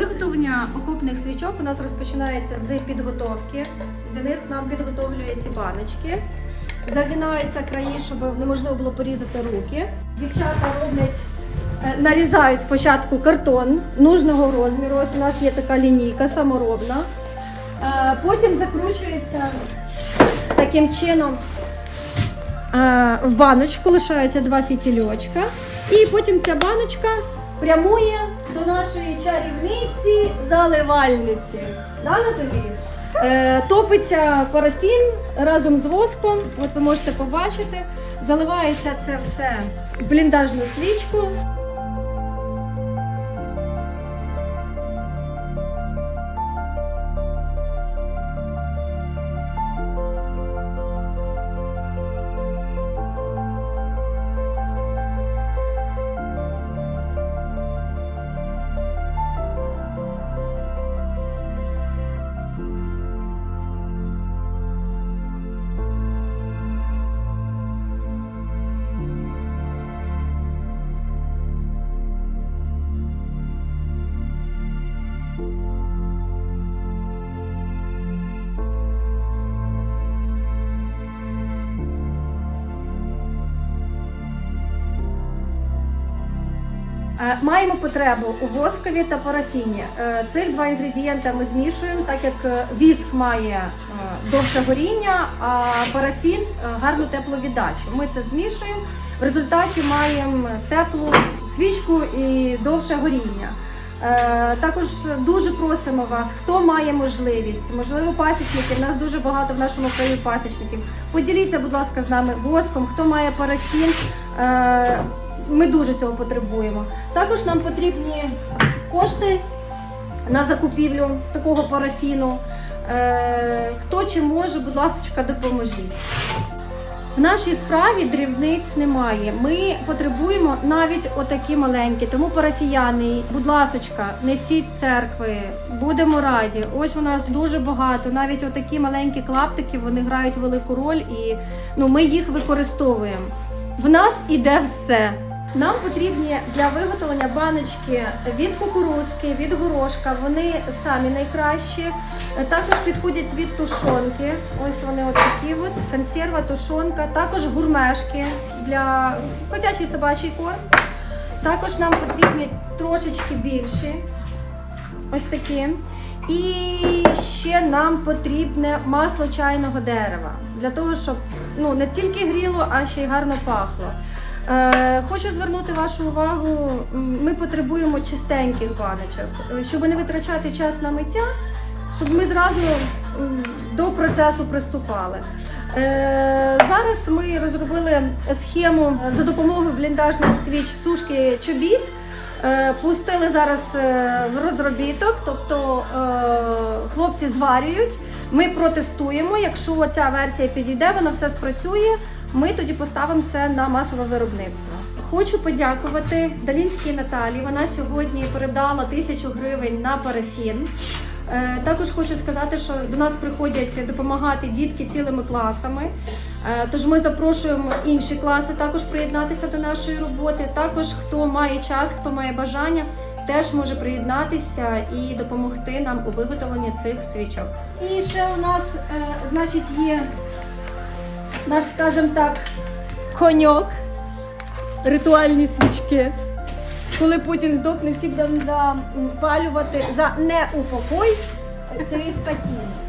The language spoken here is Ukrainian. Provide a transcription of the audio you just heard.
Виготовлення окопних свічок у нас розпочинається з підготовки. Денис нам підготовлює ці баночки. Загинаються краї, щоб неможливо було порізати руки. Дівчата роблять, е, нарізають спочатку картон нужного розміру. Ось у нас є така лінійка саморобна. Е, Потім закручується таким чином е, в баночку, лишаються два фітільочка. І потім ця баночка прямує до нашої чарівниці заливальниці. Да, Наталі? Е, топиться парафін разом з воском. От ви можете побачити. Заливається це все в бліндажну свічку. Маємо потребу у воскові та парафіні. Е, Цих два інгредієнти ми змішуємо, так як е, віск має е, довше горіння, а парафін е, гарну теплу віддачу. Ми це змішуємо. В результаті маємо теплу свічку і довше горіння. Е, Також дуже просимо вас, хто має можливість, можливо, пасічники. У нас дуже багато в нашому краї пасічників. Поділіться, будь ласка, з нами воском, хто має парафін. Ми дуже цього потребуємо. Також нам потрібні кошти на закупівлю такого парафіну. Е, Хто чи може, будь ласка, допоможіть. В нашій справі дрібниць немає. Ми потребуємо навіть отакі маленькі. Тому парафіяни, будь ласочка, несіть з церкви, будемо раді. Ось у нас дуже багато. Навіть отакі маленькі клаптики вони грають велику роль, і ну ми їх використовуємо. В нас іде все. Нам потрібні для виготовлення баночки від кукурузки, від горошка. Вони самі найкращі. Також підходять від тушонки. Ось вони от такі от. Консерва, тушонка. Також гурмешки для котячий собачий корм. Також нам потрібні трошечки більші. Ось такі. І ще нам потрібне масло чайного дерева для того, щоб ну не тільки гріло, а ще й гарно пахло. Е, хочу звернути вашу увагу. Ми потребуємо чистеньких баночок, е, щоб не витрачати час на миття, щоб ми зразу до процесу приступали. Е, зараз ми розробили схему за допомогою бліндажних свіч сушки чобіт. Пустили зараз в розробіток, тобто хлопці зварюють. Ми протестуємо. Якщо ця версія підійде, воно все спрацює. Ми тоді поставимо це на масове виробництво. Хочу подякувати Далінській Наталі. Вона сьогодні передала тисячу гривень на парафін. Е, Також хочу сказати, що до нас приходять допомагати дітки цілими класами. Е, Тож ми запрошуємо інші класи також приєднатися до нашої роботи. Також хто має час, хто має бажання, теж може приєднатися і допомогти нам у виготовленні цих свічок. І ще у нас, е, значить, є наш, скажімо так, коньок, ритуальні свічки. Коли Путін здохне, всі будемо запалювати за неупокой цієї скотини.